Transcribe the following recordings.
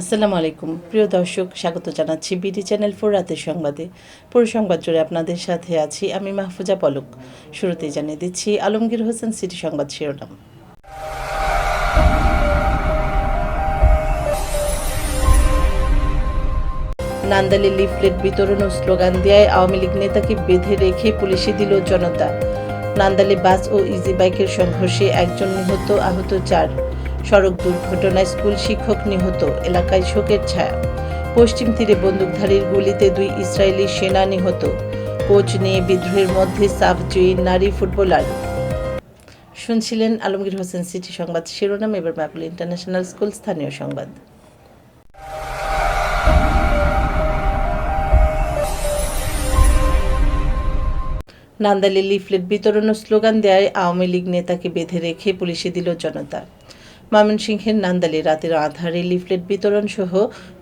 আসসালামু আলাইকুম। প্রিয় দর্শক, স্বাগত জানাচ্ছি বিডি চ্যানেল ফোর রাতের সংবাদে। পুরো সংবাদ জুড়ে আপনাদের সাথে আছি আমি মাহফুজা পলক। শুরুতেই জানিয়ে দিচ্ছি আলমগীর হোসেন সিটি সংবাদ শিরোনাম। নান্দালে লিফলেট বিতরণ ও স্লোগান দেয় আওয়ামী লীগ নেতাকে বেঁধে রেখে পুলিশে দিল জনতা। নান্দালে বাস ও ইজি বাইকের সংঘর্ষে একজন নিহত, আহত চার। সড়ক দুর্ঘটনায় স্কুল শিক্ষক নিহত, এলাকায় শোকের ছায়া। পশ্চিম তীরে বন্দুকধারীর গুলিতে দুই ইসরায়েলি সেনা নিহত। কোচ নিয়ে বিদ্রোহের মধ্যে সাফ জয়ী নারী ফুটবলার। শুনছিলেন আলমগীর হোসেন সিটি সংবাদ। শিরোনাম এবার ম্যাপল ইন্টারন্যাশনাল স্কুল, স্থানীয় সংবাদ। নান্দালে লিফলেট বিতরণ ও স্লোগান দেয় আওয়ামী লীগ নেতাকে বেঁধে রেখে পুলিশে দিল জনতা। ময়মনসিংহের নান্দালে রাতের আধারে লিফলেট বিতরণ সহ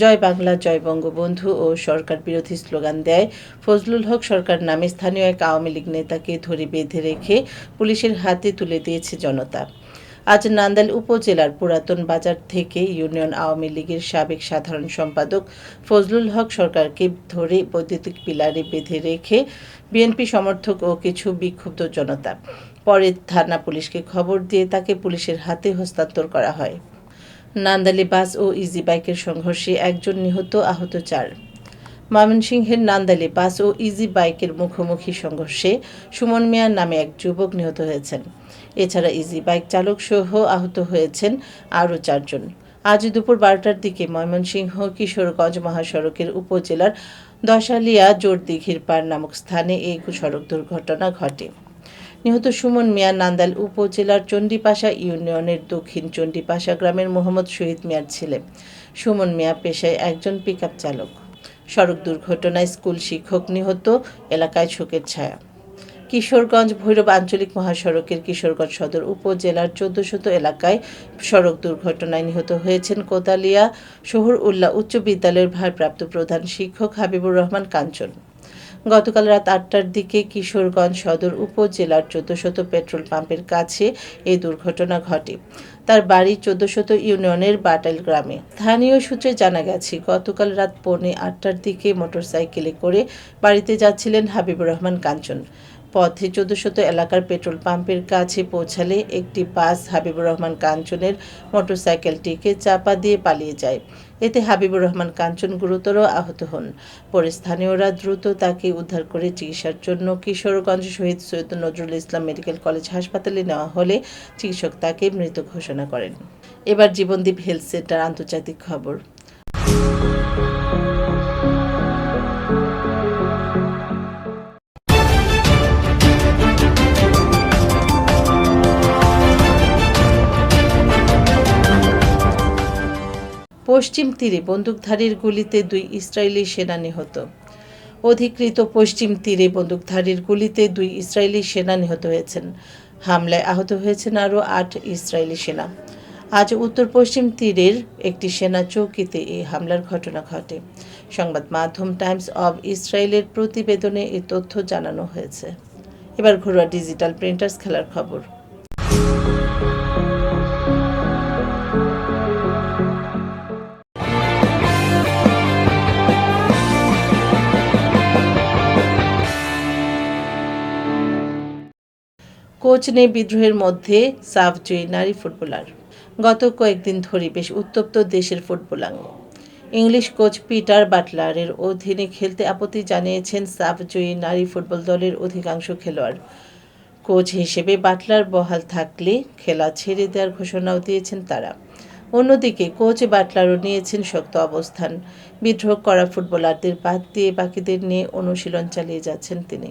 জয় বাংলা, জয় বঙ্গবন্ধু ও সরকার বিরোধী স্লোগান দেয় ফজলুল হক সরকার নামে স্থানীয় এক আওয়ামী লীগ নেতাকে ধরে বেঁধে রেখে পুলিশের হাতে তুলে দিয়েছে জনতা। আজ নান্দাইল উপজেলার পুরাতন বাজার থেকে ইউনিয়ন আওয়ামী লীগের সাবেক সাধারণ সম্পাদক ফজলুল হক সরকারকে ধরে বৈদ্যুতিক পিলারে বেঁধে রেখে বিএনপি সমর্থক ও কিছু বিক্ষুব্ধ জনতা। পরে থানা পুলিশকে খবর দিয়ে তাকে পুলিশের হাতে হস্তান্তর করা হয়। নান্দালি বাস ও ইজি বাইকের সংঘর্ষে একজন নিহত, আহত চার। ময়মনসিংহের নান্দালি বাস ও ইজি বাইকের মুখোমুখি সংঘর্ষে সুমন মিয়া নামে এক যুবক নিহত হয়েছেন। এছাড়া ইজি বাইক চালক সহ আহত হয়েছেন আরও চারজন। আজ দুপুর বারোটার দিকে ময়মনসিংহ কিশোরগঞ্জ মহাসড়কের উপজেলার দশালিয়া জোরদিঘির পার নামক স্থানে এই সড়ক দুর্ঘটনা ঘটে। নিহত সুমন মিয়া নান্দাল উপজেলার চণ্ডীপাশা ইউনিয়নের দক্ষিণ চণ্ডীপাশা গ্রামের মোহাম্মদ শহীদ মিয়ার ছেলে। সুমন মিয়া পেশায় একজন পিকআপ চালক। সড়ক দুর্ঘটনায় স্কুল শিক্ষক নিহত, এলাকায় শোকের ছায়া। কিশোরগঞ্জ ভৈরব আঞ্চলিক মহাসড়কের কিশোরগঞ্জ সদর উপজেলার চোদ্দশত এলাকায় সড়ক দুর্ঘটনায় নিহত হয়েছেন কোতালিয়া শহর উল্লাহ উচ্চ বিদ্যালয়ের ভারপ্রাপ্ত প্রধান শিক্ষক হাবিবুর রহমান কাঞ্চন। গতকাল রাত আটটার দিকে কিশোরগঞ্জ সদর উপজেলার চোদ্দশত পেট্রোল পাম্পের কাছে এই দুর্ঘটনা ঘটে। তার বাড়ি চোদ্দশত ইউনিয়নের বাটাইল গ্রামে। স্থানীয় সূত্রে জানা গেছে, গতকাল রাত পৌনে আটটার দিকে মোটরসাইকেলে করে বাড়িতে যাচ্ছিলেন হাবিবুর রহমান কাঞ্চন। পথে চোদ্দশত এলাকার পেট্রোল পাম্পের কাছে পৌঁছালে একটি বাস হাবিবুর রহমান কাঞ্চনের মোটরসাইকেলটিকে চাপা দিয়ে পালিয়ে যায়। এতে হাবিবুর রহমান কাঞ্চন গুরুতর আহত হন। পরে স্থানীয়রা দ্রুত তাকে উদ্ধার করে চিকিৎসার জন্য কিশোরগঞ্জ শহীদ সৈয়দ নজরুল ইসলাম মেডিকেল কলেজ হাসপাতালে নেওয়া হলে চিকিৎসক তাকে মৃত ঘোষণা করেন। এবার জীবনদীপ হেলথ সেন্টার আন্তর্জাতিক খবর। পশ্চিম তীরে বন্দুকধারীর গুলিতে দুই ইসরায়েলি সেনা নিহত। অধিকৃত পশ্চিম তীরে বন্দুকধারীর গুলিতে দুই ইসরায়েলি সেনা নিহত হয়েছেন। হামলায় আহত হয়েছেন আরও আট ইসরায়েলি সেনা। আজ উত্তর পশ্চিম তীরের একটি সেনা চৌকিতে এই হামলার ঘটনা ঘটে। সংবাদ মাধ্যম টাইমস অব ইসরায়েলের প্রতিবেদনে এই তথ্য জানানো হয়েছে। এবার ঘরোয়া ডিজিটাল প্রিন্টার্স খেলার খবর। কোচ নেই বিদ্রোহের মধ্যে, সাফ জয়ী নারী ফুটবলার। গত কয়েকদিন ধরে বেশ উত্তপ্ত দেশের ফুটবলাঙ্গ। ইংলিশ কোচ পিটার বাটলারের অধীনে খেলতে আপত্তি জানিয়েছেন সাফ জয়ী নারী ফুটবল দলের অধিকাংশ খেলোয়াড়। কোচ হিসেবে বাটলার বহাল থাকলে খেলা ছেড়ে দেওয়ার ঘোষণাও দিয়েছেন তারা। অন্যদিকে কোচ বাটলারও নিয়েছেন শক্ত অবস্থান। বিদ্রোহ করা ফুটবলারদের বাদ দিয়ে বাকিদের নিয়ে অনুশীলন চালিয়ে যাচ্ছেন তিনি।